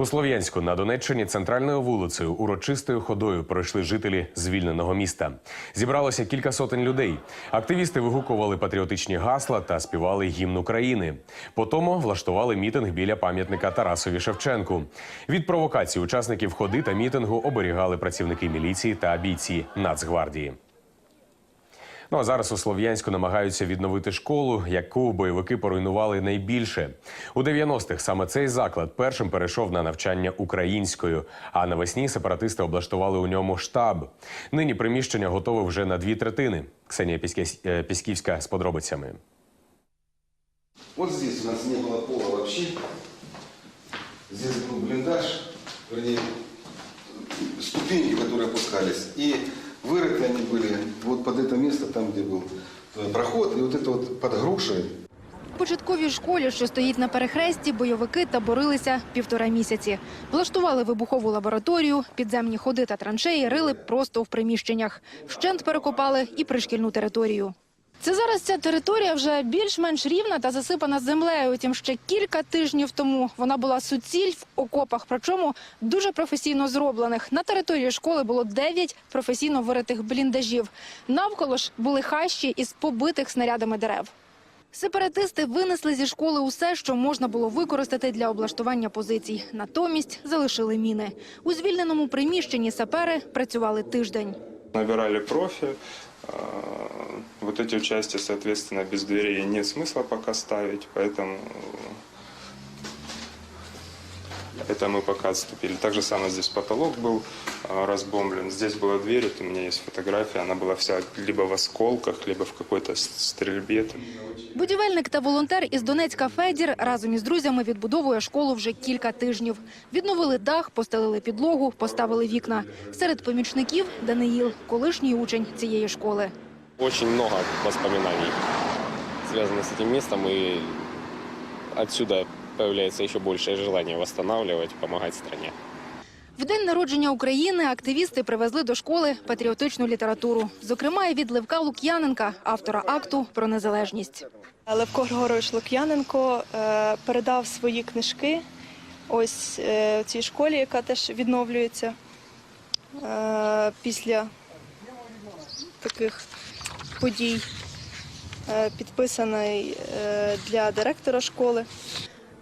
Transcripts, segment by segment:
У Слов'янську на Донеччині центральною вулицею урочистою ходою пройшли жителі звільненого міста. Зібралося кілька сотень людей. Активісти вигукували патріотичні гасла та співали гімн України. Потому влаштували мітинг біля пам'ятника Тарасові Шевченку. Від провокацій учасників ходи та мітингу оберігали працівники міліції та бійці Нацгвардії. Ну а зараз у Слов'янську намагаються відновити школу, яку бойовики поруйнували найбільше. У 90-х саме цей заклад першим перейшов на навчання українською. А навесні сепаратисти облаштували у ньому штаб. Нині приміщення готове вже на дві третини. Ксенія Піське- е, Пісківська з подробицями. Вот здесь у нас не было пола вообще. Здесь был блиндаж, вернее, ступеньки, которые опускались. И вырыты они были вот под это место, там, где был э, проход. И вот это вот под грушей В початковій школі, що стоїть на перехресті, бойовики таборилися півтора місяці. Влаштували вибухову лабораторію, підземні ходи та траншеї рили просто в приміщеннях. Вщент перекопали і пришкільну територію. Це зараз ця територія вже більш-менш рівна та засипана землею. Утім, ще кілька тижнів тому вона була суціль в окопах, причому дуже професійно зроблених. На території школи було 9 професійно виритих бліндажів. Навколо ж були хащі із побитих снарядами дерев. Сепаратисти винесли зі школи усе, що можна було використати для облаштування позицій. Натомість залишили міни. У звільненому приміщенні сапери працювали тиждень. Набирали профи А, Вот эти части, соответственно, без дверей нет смысла пока ставить, поэтому э, это мы пока отступили. Так же самое здесь потолок был а, разбомблен. Здесь была дверь, вот у меня есть фотография, она была вся либо в осколках, либо в какой-то с- стрельбе. Будівельник та волонтер із Донецька Федір разом із друзями відбудовує школу вже кілька тижнів. Відновили дах, постелили підлогу, поставили вікна. Серед помічників Даниїл, колишній учень цієї школи. Очень много воспоминаний связано с этим местом, и отсюда появляется еще большее желание восстанавливать, помогать стране. В день народження України активісти привезли до школи патріотичну літературу. Зокрема, і від Левка Лук'яненка, автора акту про незалежність. Левко Григорович Лук'яненко е, передав свої книжки ось е, цій школі, яка теж відновлюється е, після таких подій. Е, Підписаний е, для директора школи.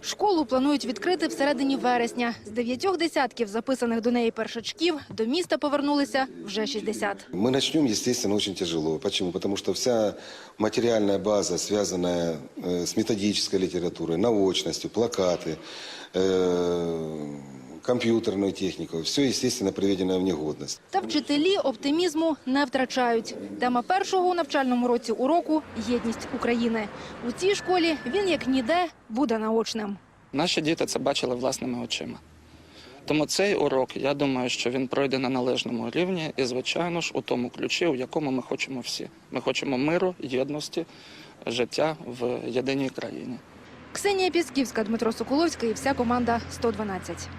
Школу планують відкрити всередині вересня. З дев'ятьох десятків записаних до неї першачків до міста повернулися вже 60. Мы начнем, естественно, очень тяжело. Почему? Потому что вся материальная база, связанная э, с методической литературой, научностью, плакаты, компьютерную технику, все, естественно, приведено в негодность. Та вчителі оптимізму не втрачають. Тема першого у навчальному році уроку єдність України. У цій школі він як ніде буде наочним. Наші діти це бачили власними очима. Тому цей урок, я думаю, що він пройде на належному рівні і, звичайно ж, у тому ключі, у якому ми хочемо всі. Ми хочемо миру, єдності, життя в єдиній країні. Ксенія Пісківська, Дмитро Соколовський і вся команда 112.